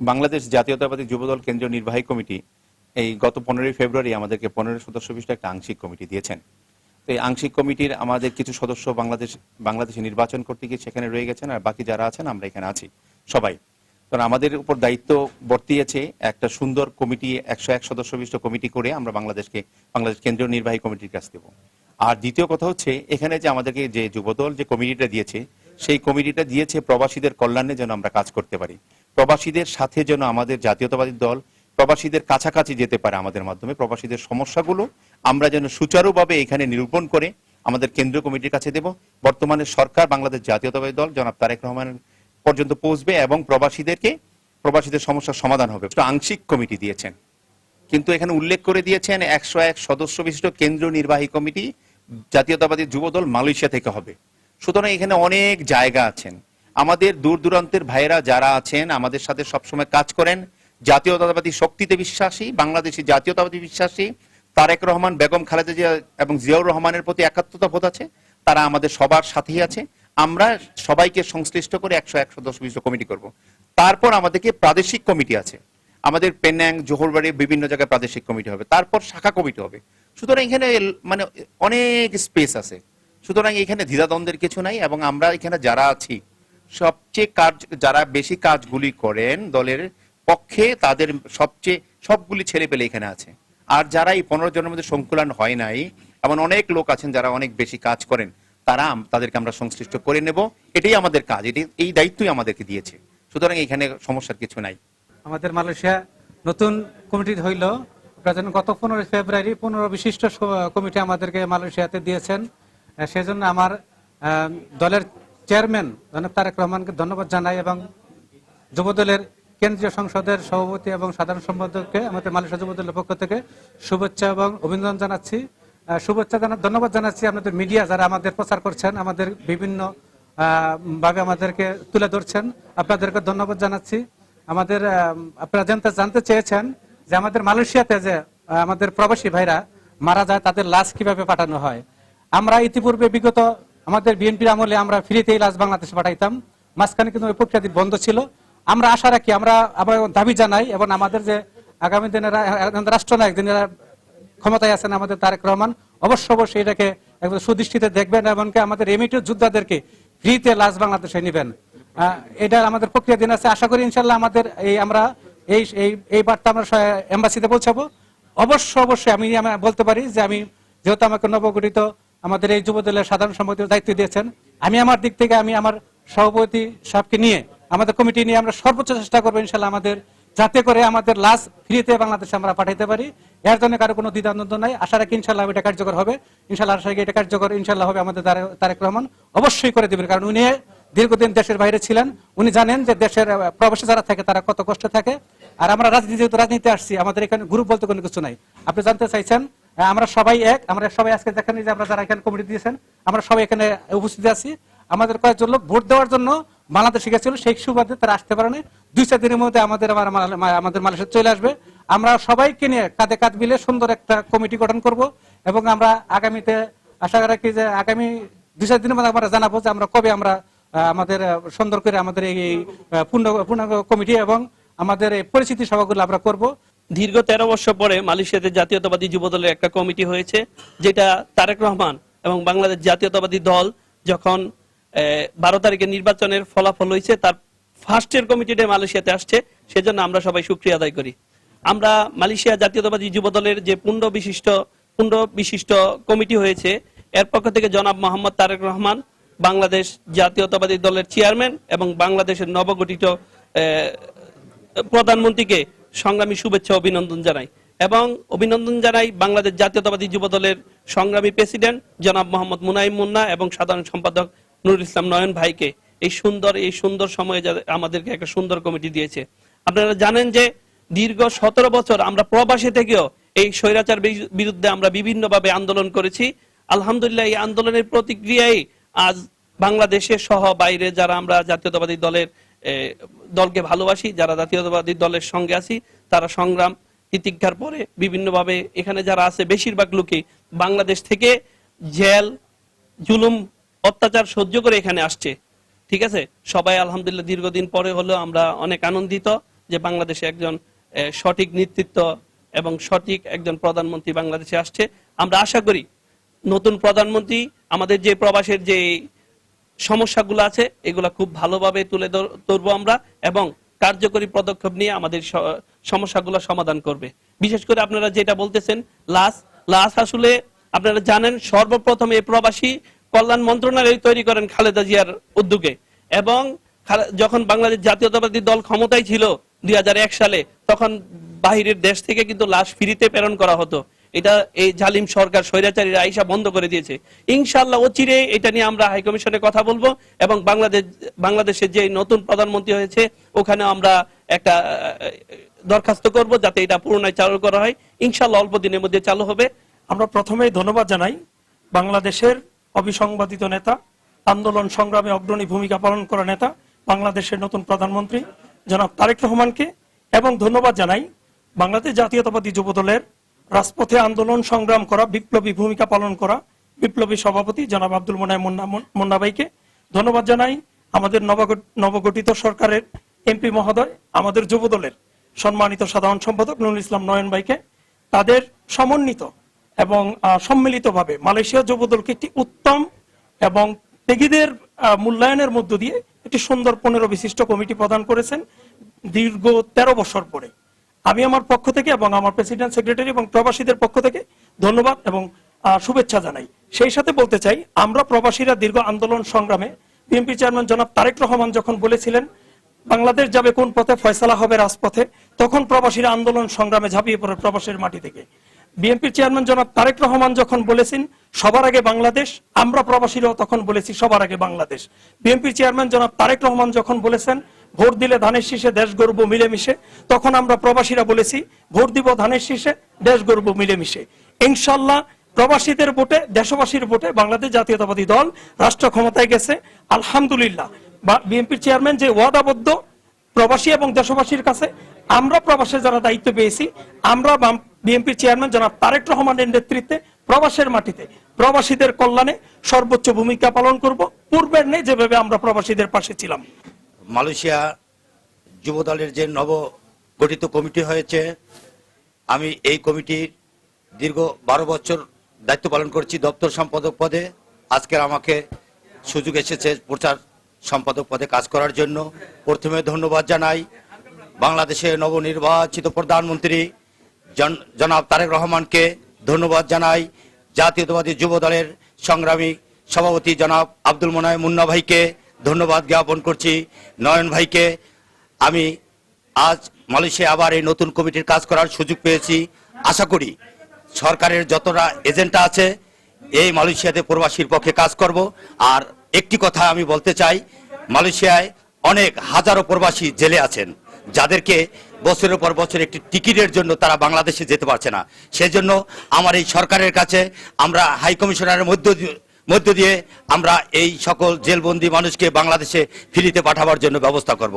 বাংলাদেশ জাতীয়তাবাদী যুবদল কেন্দ্রীয় নির্বাহী কমিটি এই গত পনেরোই ফেব্রুয়ারি আমাদেরকে পনেরো সদস্য বিশিষ্ট একটা আংশিক কমিটি দিয়েছেন। তো এই আংশিক কমিটির আমাদের কিছু সদস্য বাংলাদেশ, বাংলাদেশে নির্বাচন করতে গিয়ে সেখানে রয়ে গেছেন আর বাকি যারা আছেন আমরা এখানে আছি, সবাই। কারণ আমাদের উপর দায়িত্ব বর্তিয়েছে একটা সুন্দর কমিটি, একশো এক সদস্য বিশিষ্ট কমিটি করে আমরা বাংলাদেশকে, বাংলাদেশ কেন্দ্রীয় নির্বাহী কমিটির কাছ দেবো। আর দ্বিতীয় কথা হচ্ছে, এখানে যে আমাদেরকে যে যুবদল যে কমিটিটা দিয়েছে সেই কমিটিটা দিয়েছে প্রবাসীদের কল্যাণে যেন আমরা কাজ করতে পারি। প্রবাসীদের সাথে যেন আমাদের জাতীয়তাবাদী দল প্রবাসীদের কাছাকাছি যেতে পারে আমাদের মাধ্যমে। প্রবাসীদের সমস্যাগুলো আমরা যেন সুচারুভাবে এখানে নিরূপণ করে আমাদের কেন্দ্রীয় কমিটির কাছে দেব। বর্তমানে সরকার বাংলাদেশ জাতীয়তাবাদী দল, জনাব তারেক রহমানের পর্যন্ত পৌঁছবে এবং প্রবাসীদেরকে, প্রবাসীদের সমস্যার সমাধান হবে। আংশিক কমিটি দিয়েছেন। কিন্তু এখানে উল্লেখ করে দিয়েছেন একশো এক সদস্য বিশিষ্ট কেন্দ্রীয় নির্বাহী কমিটি জাতীয়তাবাদী যুবদল মালয়েশিয়া থেকে হবে। সুতরাং এখানে অনেক জায়গা আছেন। আমাদের দূর দূরান্তের ভাইয়েরা যারা আছেন, আমাদের সাথে সবসময় কাজ করেন। জাতীয়তাবাদী শক্তিতে বিশ্বাসী, বাংলাদেশি জাতীয়তাবাদী বিশ্বাসী, তারেক রহমান, বেগম খালেদা জিয়া এবং জিয়াউর রহমানের প্রতি একাত্মতা বোধ আছে। তারা আমাদের সবার সাথেই আছে। আমরা সবাইকে সংশ্লিষ্ট করে একশো একশো দশ বিশিষ্ট কমিটি করব। তারপর আমাদেরকে প্রাদেশিক কমিটি আছে। আমাদের পেন্যাং, জোহরবাড়ি বিভিন্ন জায়গায় প্রাদেশিক কমিটি হবে। তারপর শাখা কমিটি হবে। সুতরাং এখানে মানে অনেক স্পেস আছে। সুতরাং এখানে দ্বিধাদ্বন্দ্বের কিছু নাই এবং আমরা এখানে যারা আছি, সবচেয়ে কাজ, যারা বেশি কাজগুলি করেন দলের পক্ষে, তাদের সবচেয়ে, সবগুলি ছেলে পেলে এখানে আছে। আর যারা এই পনেরো জনের মধ্যে সংকুলন হয় নাই, এমন অনেক লোক আছেন যারা অনেক বেশি কাজ করেন, তারা তাদেরকে আমরা সংশ্লিষ্ট করে নেব। এটাই আমাদের কাজ এটি এই দায়িত্বই আমাদেরকে দিয়েছে। সুতরাং এখানে সমস্যার কিছু নাই। আমাদের মালয়েশিয়া নতুন কমিটি হইল। গত পনেরোই ফেব্রুয়ারি পনেরো বিশিষ্ট কমিটি আমাদেরকে মালয়েশিয়াতে দিয়েছেন। সেজন্য আমার দলের চেয়ারম্যান জনাব তারেক রহমানকে ধন্যবাদ জানাই এবং যুবদলের কেন্দ্রীয় সংসদের সভাপতি এবং সাধারণ সম্পাদককে, আমাদের মালয়েশিয়া যুবদলের পক্ষ থেকে শুভেচ্ছা এবং অভিনন্দন জানাচ্ছি। শুভেচ্ছা জানা, ধন্যবাদ জানাচ্ছি আপনাদের মিডিয়া যারা আমাদের প্রচার করছেন, আমাদের বিভিন্ন ভাবে আমাদেরকে তুলে ধরছেন। আপনাদেরকে ধন্যবাদ জানাচ্ছি। আমাদের আপনারা জানতে জানতে চেয়েছেন যে আমাদের মালয়েশিয়াতে যে আমাদের প্রবাসী ভাইরা মারা যায়, তাদের লাশ কীভাবে পাঠানো হয়? আমরা ইতিপূর্বে বিগত আমাদের বিএনপির আমলে আমরা ফ্রিতেই লাশ বাংলাদেশে পাঠাইতাম। মাঝখানে কিন্তু ওই প্রক্রিয়াটি বন্ধ ছিল। আমরা আশা রাখি, আমরা আবার দাবি জানাই এবং আমাদের যে আগামী দিনের রাষ্ট্রনায়ক যিনি ক্ষমতায় আছেন আমাদের তারেক রহমান, অবশ্য অবশ্যই এটাকে একদম সুদৃষ্টিতে দেখবেন এবং কি আমাদের এমিটি যোদ্ধাদেরকে ফ্রিতে লাশ বাংলাদেশে নেবেন। এটা আমাদের প্রক্রিয়া দিন আছে। আশা করি ইনশাল্লাহ আমাদের এই আমরা এই এই বার্তা আমরা এম্বাসিতে পৌঁছাবো। অবশ্য অবশ্যই আমি বলতে পারি যে আমি যেহেতু আমাকে নবগঠিত আমাদের এই যুবদলের সাধারণ সম্পাদকের দায়িত্ব দিয়েছেন। আমি আমার দিক থেকে, আমি আমার সভাপতি সাহেবকে নিয়ে, আমাদের কমিটি নিয়ে আমরা সর্বোচ্চ চেষ্টা করব ইনশাল্লাহ আমাদের, যাতে করে আমাদের লাশ ফ্রিতে বাংলাদেশে আমরা পাঠাইতে পারি। এর জন্য কারও কোনো দ্বিধাদ্বন্দ্ব নাই। আশা রাখি ইনশাল্লাহ এটা কার্যকর হবে। ইনশাল্লাহ আশা এটা কার্যকর, ইনশাল্লাহ হবে আমাদের তারে- তারেক রহমান অবশ্যই করে দিবেন। কারণ উনি দীর্ঘদিন দেশের বাইরে ছিলেন। উনি জানেন যে দেশের প্রবাসী যারা থাকে তারা কত কষ্ট থাকে। আর আমরা রাজনীতি যেহেতু রাজনীতি আসছি, আমাদের এখানে গ্রুপ বলতে কোনো কিছু নাই। আপনি জানতে চাইছেন আমরা সবাই এক। আমরা সবাই আজকে দেখেন যে আমরা যারা এখানে কমিটি দিয়েছেন আমরা সবাই এখানে উপস্থিত আছি। আমাদের কয়েকজন লোক ভোট দেওয়ার জন্য বাংলাদেশে গেছিল। সেই সুবাদে তারা আসতে পারেনি। দুই চার দিনের মধ্যে আমাদের আমাদের মালয়েশিয়া চলে আসবে। আমরা সবাইকে নিয়ে কাঁধে কাঁধ মিলে সুন্দর একটা কমিটি গঠন করব এবং আমরা আগামীতে আশা রাখি যে আগামী দুই চার দিনের মধ্যে আমরা জানাব যে আমরা কবে আমরা আমাদের সুন্দর করে আমাদের এই, পূর্ণ পূর্ণাঙ্গ কমিটি এবং আমাদের এই পরিচিতি সভাগুলো আমরা করব। দীর্ঘ তেরো বছর পরে মালয়েশিয়াতে জাতীয়তাবাদী যুবদলের একটা কমিটি হয়েছে, যেটা তারেক রহমান এবং বাংলাদেশ জাতীয়তাবাদী দল যখন বারো তারিখে নির্বাচনের ফলাফল হয়েছে, তার ফার্স্টের কমিটিটা মালয়েশিয়াতে আসছে, সেজন্য আমরা সবাই সুক্রিয়া আদায় করি। আমরা মালয়েশিয়া জাতীয়তাবাদী যুবদলের যে পুণ্ড বিশিষ্ট পুণ্ড বিশিষ্ট কমিটি হয়েছে, এর পক্ষ থেকে জনাব মোহাম্মদ তারেক রহমান, বাংলাদেশ জাতীয়তাবাদী দলের চেয়ারম্যান এবং বাংলাদেশের নবগঠিত প্রধানমন্ত্রীকে সংগ্রামী শুভেচ্ছা অভিনন্দন জানাই। এবং অভিনন্দন জানাই বাংলাদেশ জাতীয়তাবাদী যুব দলের সংগ্রামী প্রেসিডেন্ট জনাব মোহাম্মদ মুনাইম মুন্না এবং সাধারণ সম্পাদক নুরুল ইসলাম নয়ন ভাইকে। এই সুন্দর এই সুন্দর সময়ে আমাদেরকে একটা সুন্দর কমিটি দিয়েছে। আপনারা জানেন যে দীর্ঘ সতেরো বছর আমরা প্রবাসী থেকেও এই স্বৈরাচার বিরুদ্ধে আমরা বিভিন্নভাবে আন্দোলন করেছি। আলহামদুলিল্লাহ এই আন্দোলনের প্রতিক্রিয়ায় আজ বাংলাদেশে সহ বাইরে যারা আমরা জাতীয়তাবাদী দলের দলকে ভালোবাসি, যারা জাতীয়তাবাদী দলের সঙ্গে আছি, তারা সংগ্রাম তিতিক্ষার পরে বিভিন্নভাবে এখানে যারা আছে, বেশিরভাগ লোকই বাংলাদেশ থেকে জেল, জুলুম, অত্যাচার সহ্য করে এখানে আসছে। ঠিক আছে? সবাই আলহামদুলিল্লাহ দীর্ঘদিন পরে হলেও আমরা অনেক আনন্দিত যে বাংলাদেশে একজন সঠিক নেতৃত্ব এবং সঠিক একজন প্রধানমন্ত্রী বাংলাদেশে আসছে। আমরা আশা করি নতুন প্রধানমন্ত্রী, আমাদের যে প্রবাসের যে সমস্যাগুলো আছে, এগুলা খুব ভালোভাবে তুলে ধর- ধরবো আমরা এবং কার্যকরী পদক্ষেপ নিয়ে আমাদের সমস্যাগুলো সমাধান করবে। বিশেষ করে আপনারা যেটা বলতেছেন লাস লাস আসলে আপনারা জানেন, সর্বপ্রথম এই প্রবাসী কল্যাণ মন্ত্রণালয় তৈরি করেন খালেদা জিয়ার উদ্যোগে এবং যখন বাংলাদেশ জাতীয়তাবাদী দল ক্ষমতায় ছিল দুই হাজার এক সালে, তখন বাহিরের দেশ থেকে কিন্তু লাশ ফ্রিতে প্রেরণ করা হতো। এটা এই জালিম সরকার স্বৈরাচারীরা আইসা বন্ধ করে দিয়েছে। ইনশাল্লাহ অচিরে এটা নিয়ে আমরা হাই কমিশনে কথা বলব এবং বাংলাদেশ, বাংলাদেশের যে নতুন প্রধানমন্ত্রী হয়েছে, ওখানে আমরা একটা দরখাস্ত করব যাতে এটা পুনরায় চালু করা হয়। ইনশাল্লাহ অল্প দিনের মধ্যে চালু হবে। আমরা প্রথমেই ধন্যবাদ জানাই বাংলাদেশের অবিসংবাদিত নেতা, আন্দোলন সংগ্রামে অগ্রণী ভূমিকা পালন করা নেতা, বাংলাদেশের নতুন প্রধানমন্ত্রী জনাব তারেক রহমানকে এবং ধন্যবাদ জানাই বাংলাদেশ জাতীয়তাবাদী যুব দলের রাজপথে আন্দোলন সংগ্রাম করা, বিপ্লবী ভূমিকা পালন করা, বিপ্লবী সভাপতি জনাব আব্দুল মোনায় মুন্না মুন্না ভাইকে ধন্যবাদ জানাই। আমাদের নবগঠ- নবগঠিত সরকারের এমপি মহোদয়, আমাদের যুব দলের সম্মানিত সাধারণ সম্পাদক নুরুল ইসলাম নয়ন ভাইকে। তাদের সমন্বিত এবং সম্মিলিতভাবে মালয়েশিয়া যুবদলকে একটি উত্তম এবং তেগিদের মূল্যায়নের মধ্য দিয়ে একটি সুন্দর পনেরো বিশিষ্ট কমিটি প্রদান করেছেন। দীর্ঘ তেরো বছর পরে। আমি আমার পক্ষ থেকে এবং আমার প্রেসিডেন্ট সেক্রেটারি এবং প্রবাসীদের পক্ষ থেকে ধন্যবাদ এবং শুভেচ্ছা জানাই। সেই সাথে বলতে চাই, আমরা প্রবাসীরা দীর্ঘ আন্দোলন সংগ্রামে বিএনপি চেয়ারম্যান জনাব তারেক রহমান যখন বলেছিলেন, বাংলাদেশ যাবে কোন পথে ফয়সালা হবে রাজপথে, তখন প্রবাসীরা আন্দোলন সংগ্রামে ঝাঁপিয়ে পড়ে প্রবাসের মাটি থেকে। বিএনপির চেয়ারম্যান জনাব তারেক রহমান যখন বলেছেন, সবার আগে বাংলাদেশ, আমরা প্রবাসীরাও তখন বলেছি, সবার আগে বাংলাদেশ। বিএনপির চেয়ারম্যান জনাব তারেক রহমান যখন বলেছেন ভোট দিলে ধানের শীষে দেশ গর্ব মিলেমিশে। তখন আমরা প্রবাসীরা বলেছি, ভোট দিব ধানের শীষে, দেশ গর্ব মিলেমিশে। ইনশাল্লাহ প্রবাসীদের ভোটে, দেশবাসীর ভোটে বাংলাদেশ জাতীয়তাবাদী দল রাষ্ট্র ক্ষমতায় গেছে। আলহামদুলিল্লাহ। বিএনপির চেয়ারম্যান যে ওয়াদাবদ্ধ প্রবাসী এবং দেশবাসীর কাছে, আমরা প্রবাসে যারা দায়িত্ব পেয়েছি, আমরা বিএনপির চেয়ারম্যান জনাব তারেক রহমানের নেতৃত্বে প্রবাসের মাটিতে, প্রবাসীদের কল্যাণে সর্বোচ্চ ভূমিকা পালন করব। পূর্বের নেই, যেভাবে আমরা প্রবাসীদের পাশে ছিলাম। মালয়েশিয়া যুবদলের যে নব গঠিত কমিটি হয়েছে, আমি এই কমিটির দীর্ঘ বারো বছর দায়িত্ব পালন করছি দপ্তর সম্পাদক পদে। আজকের আমাকে সুযোগ এসেছে প্রচার সম্পাদক পদে কাজ করার জন্য। প্রথমে ধন্যবাদ জানাই বাংলাদেশের নবনির্বাচিত প্রধানমন্ত্রী জন- জনাব তারেক রহমানকে। ধন্যবাদ জানাই জাতীয়তাবাদী যুব দলের সংগ্রামী সভাপতি জনাব আব্দুল মোনায় মুন্না ভাইকে। ধন্যবাদ জ্ঞাপন করছি নয়ন ভাইকে। আমি আজ মালয়েশিয়া আবার এই নতুন কমিটির কাজ করার সুযোগ পেয়েছি। আশা করি সরকারের যতটা এজেন্ডা আছে, এই মালয়েশিয়াতে প্রবাসীর পক্ষে কাজ করব। আর একটি কথা আমি বলতে চাই, মালয়েশিয়ায় অনেক হাজারো প্রবাসী জেলে আছেন, যাদেরকে বছরের পর বছর একটি টিকিটের জন্য তারা বাংলাদেশে যেতে পারছে না। সেজন্য আমার এই সরকারের কাছে আমরা হাই কমিশনারের মধ্য মধ্য দিয়ে আমরা এই সকল জেলবন্দি মানুষকে বাংলাদেশে ফিরিতে পাঠাবার জন্য ব্যবস্থা করব।